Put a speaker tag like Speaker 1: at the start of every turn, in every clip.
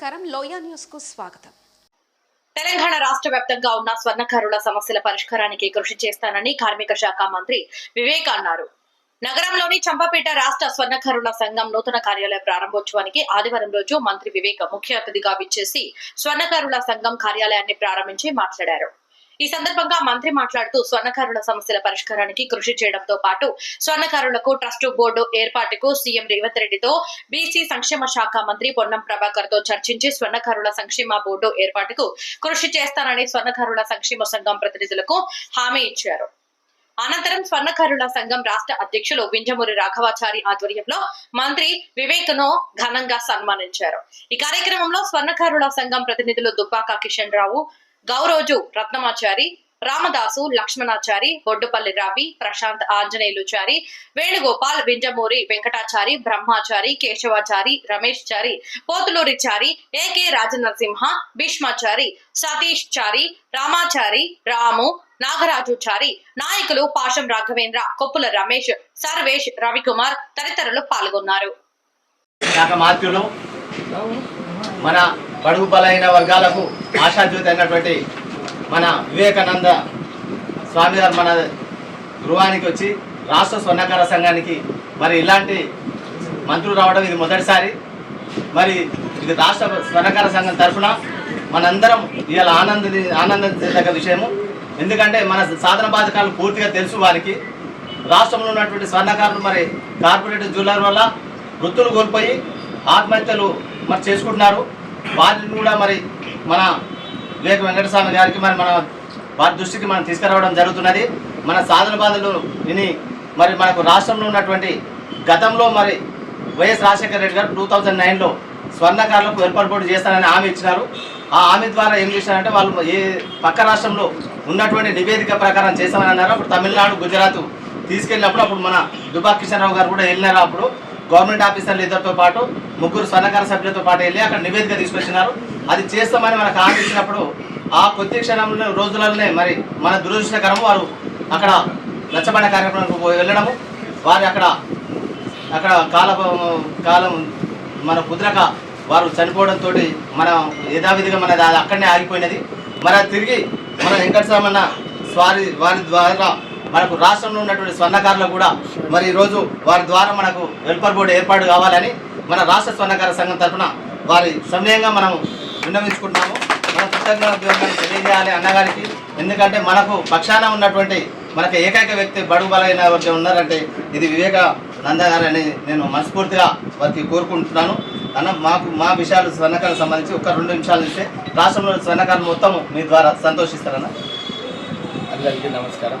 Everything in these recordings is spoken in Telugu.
Speaker 1: వయా న్యూస్కు స్వాగతం.
Speaker 2: తెలంగాణ రాష్ట్ర వ్యాప్తంగా ఉన్న స్వర్ణకారుల సమస్యల పరిష్కారానికి కృషి చేస్తానని కార్మిక శాఖ మంత్రి వివేక్ అన్నారు. నగరంలోని చంపపేట రాష్ట్ర స్వర్ణకారుల సంఘం నూతన కార్యాలయ ప్రారంభోత్సవానికి ఆదివారం రోజు మంత్రి వివేక్ ముఖ్య అతిథిగా విచ్చేసి స్వర్ణకారుల సంఘం కార్యాలయాన్ని ప్రారంభించి మాట్లాడారు. ఈ సందర్భంగా మంత్రి మాట్లాడుతూ స్వర్ణకారుల సమస్యల పరిష్కారానికి కృషి చేయడంతో పాటు స్వర్ణకారులకు ట్రస్ట్ బోర్డు ఏర్పాటుకు సీఎం రేవంత్ రెడ్డితో బీసీ సంక్షేమ శాఖ మంత్రి పొన్నం ప్రభాకర్తో చర్చించి స్వర్ణకారుల సంక్షేమ బోర్డు ఏర్పాటుకు కృషి చేస్తానని స్వర్ణకారుల సంక్షేమ సంఘం ప్రతినిధులకు హామీ ఇచ్చారు. అనంతరం స్వర్ణకారుల సంఘం రాష్ట్ర అధ్యక్షులు వింజమూరి రాఘవాచారి ఆధ్వర్యంలో మంత్రి వివేక్ను ఘనంగా సన్మానించారు. ఈ కార్యక్రమంలో స్వర్ణకారుల సంఘం ప్రతినిధులు దుబ్బాక కిషన్ రావు గౌరోజు రత్నమాచారి రామదాసు లక్ష్మణాచారి బొడ్డుపల్లి రవి ప్రశాంత్ ఆంజనేయులుచారి వేణుగోపాల్ వింజమూరి వెంకటాచారి బ్రహ్మాచారి కేశవాచారి రమేష్ చారి పోతులూరి చారి ఏకే రాజనరసింహ భీష్మాచారి సతీష్ చారి రామాచారి రాము నాగరాజు చారి నాయకులు పాషం రాఘవేంద్ర కొప్పుల రమేష్ సర్వేష్ రవికుమార్ తదితరులు పాల్గొన్నారు.
Speaker 3: మన బడుగు బలైన వర్గాలకు ఆశాజ్యోతి అయినటువంటి మన వివేకానంద స్వామి గారు మన గృహానికి వచ్చి రాష్ట్ర స్వర్ణకార సంఘానికి మరి ఇలాంటి మంత్రులు రావడం ఇది మొదటిసారి. మరి ఇది రాష్ట్ర స్వర్ణకార సంఘం తరఫున మనందరం ఇవాళ ఆనంద ఆనందించదగ్గ విషయము. ఎందుకంటే మన సాధన బాధకాలు పూర్తిగా తెలుసు వారికి. రాష్ట్రంలో ఉన్నటువంటి స్వర్ణకారులు మరి కార్పొరేట్ జ్యువెలర్ వల్ల వృత్తులు కోల్పోయి ఆత్మహత్యలు మరి చేసుకుంటున్నారు. వారిని కూడా మరి మన వివేక వెంకటస్వామి గారికి మరి మన వారి దృష్టికి మనం తీసుకురావడం జరుగుతున్నది. మన సాధన బాధలు విని మరి మనకు రాష్ట్రంలో ఉన్నటువంటి గతంలో మరి వైఎస్ రాజశేఖర రెడ్డి గారు టూ థౌజండ్ నైన్లో స్వర్ణకారులకు ఏర్పాటు చేస్తానని హామీ ఇచ్చినారు. ఆ హామీ ద్వారా ఏం చేశారంటే వాళ్ళు ఏ పక్క రాష్ట్రంలో ఉన్నటువంటి నివేదిక ప్రకారం చేస్తామని అన్నారు. అప్పుడు తమిళనాడు గుజరాత్ తీసుకెళ్ళినప్పుడు అప్పుడు మన దుబాక్ కిషన్ రావు గారు కూడా వెళ్ళినారు అప్పుడు. గవర్నమెంట్ ఆఫీసర్లు ఇద్దరితో పాటు ముగ్గురు స్వర్ణకార సభ్యులతో పాటు వెళ్ళి అక్కడ నివేదిక తీసుకొచ్చినారు. అది చేస్తామని మనకు హామీ ఇచ్చినప్పుడు ఆ కొద్ది క్షణంలో రోజులలోనే మరి మన దురదృష్టకరము వారు అక్కడ నచ్చబడిన కార్యక్రమానికి వెళ్ళడము. వారు అక్కడ అక్కడ కాల కాలం మన కుదరక వారు చనిపోవడంతో మన యథావిధిగా మన అది అక్కడనే ఆగిపోయినది. మరి తిరిగి మన వెంకటస్వామన్న స్వారి వారి ద్వారా మనకు రాష్ట్రంలో ఉన్నటువంటి స్వర్ణకారులు కూడా మరి ఈరోజు వారి ద్వారా మనకు వెల్ఫేర్ బోర్డు ఏర్పాటు కావాలని మన రాష్ట్ర స్వర్ణకార సంఘం తరఫున వారి సమయంగా మనం విన్నవించుకుంటున్నాము. మన కృతజ్ఞత తెలియజేయాలి అన్నగారికి. ఎందుకంటే మనకు పక్షాన ఉన్నటువంటి మనకు ఏకైక వ్యక్తి బడుగు బలైన ఉన్నారంటే ఇది వివేకానంద గారని నేను మనస్ఫూర్తిగా వారికి కోరుకుంటున్నాను. అన్న మాకు మా విషయాలు స్వర్ణకారులకు సంబంధించి ఒక రెండు నిమిషాలు ఇస్తే రాష్ట్రంలో స్వర్ణకారులు మొత్తం మీ ద్వారా సంతోషిస్తారన్న.
Speaker 4: అందరికీ నమస్కారం.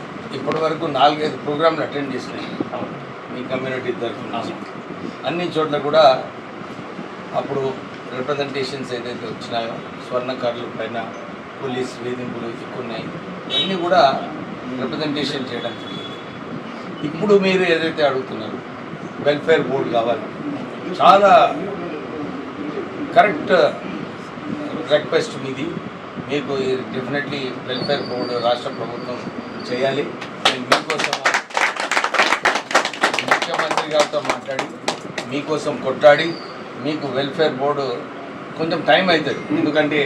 Speaker 4: ఇప్పటి వరకు నాలుగైదు ప్రోగ్రాంలు అటెండ్ చేసినాయి. మీ కమ్యూనిటీ తరఫున. అన్ని చోట్ల కూడా అప్పుడు రిప్రజెంటేషన్స్ ఏదైతే వచ్చినాయో స్వర్ణకారుల పైన పోలీస్ వేధింపులు ఎక్కువ ఉన్నాయి ఇవన్నీ కూడా రిప్రజెంటేషన్ చేయడం జరిగింది. ఇప్పుడు మీరు ఏదైతే అడుగుతున్నారు వెల్ఫేర్ బోర్డు కావాలి. చాలా కరెక్ట్ రిక్వెస్ట్ మీది. మీకు డెఫినెట్లీ వెల్ఫేర్ బోర్డు రాష్ట్ర ప్రభుత్వం చేయాలి. నేను మీకోసం ముఖ్యమంత్రి గారితో మాట్లాడి మీకోసం కొట్లాడి మీకు వెల్ఫేర్ బోర్డు కొంచెం టైం అవుతుంది ఎందుకంటే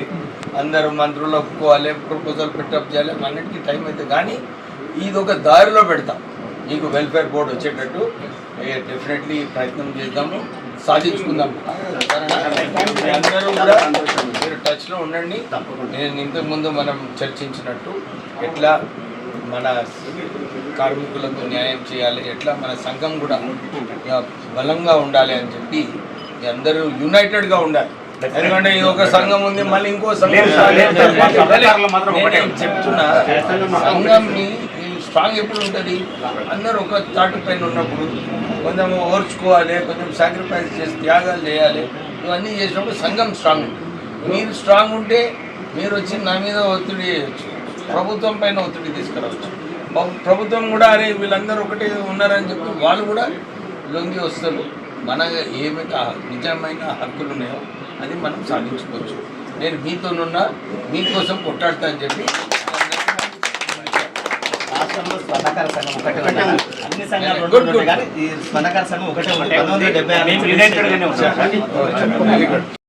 Speaker 4: అందరూ మంత్రులు ఒప్పుకోవాలి ప్రపోజల్ పెట్టప్ చేయాలి అన్నిటికీ టైం అవుతుంది కానీ ఇది ఒక దారిలో పెడతాం. మీకు వెల్ఫేర్ బోర్డు వచ్చేటట్టు డెఫినెట్లీ ప్రయత్నం చేద్దాము సాధించుకుందాం అందరూ కూడా మీరు టచ్లో ఉండండి. నేను ఇంతకుముందు మనం చర్చించినట్టు ఎట్లా మన కార్మికులకు న్యాయం చేయాలి ఎట్లా మన సంఘం కూడా బలంగా ఉండాలి అని చెప్పి అందరూ యునైటెడ్గా ఉండాలి. ఎందుకంటే ఇది ఒక సంఘం ఉంది మళ్ళీ ఇంకో సంఘం నేను చెప్తున్నా సంఘంని స్ట్రాంగ్ ఎప్పుడు ఉంటుంది? అందరూ ఒక తాటు పైన ఉన్నప్పుడు కొంచెం ఓర్చుకోవాలి కొంచెం సాక్రిఫైస్ చేసి త్యాగాలు చేయాలి. ఇవన్నీ చేసినప్పుడు సంఘం స్ట్రాంగ్ ఉంటుంది మీరు స్ట్రాంగ్ ఉంటే మీరు వచ్చి నా మీద ఒత్తిడి చేయొచ్చు. ప్రభుత్వం పైన ఒత్తిడి తీసుకురావచ్చు. బహు- ప్రభుత్వం కూడా అరే వీళ్ళందరూ ఒకటే ఉన్నారని చెప్పి వాళ్ళు కూడా లొంగి వస్తారు. మన ఏమైతే నిజమైన హక్కులు ఉన్నాయో అది మనం సాధించుకోవచ్చు. నేను మీతోనున్నా మీకోసం కొట్టాడతా అని చెప్పి
Speaker 3: రాష్ట్రంలో స్వర్ణకార సంఘం ఒకటే. అన్ని సంఘాలు రెండు
Speaker 4: Good, good.
Speaker 3: ఉన్నాయి కానీ ఈ స్వర్ణకార సంఘం ఒకటే ఉంది. పంతొమ్మిది వందల డెబ్బై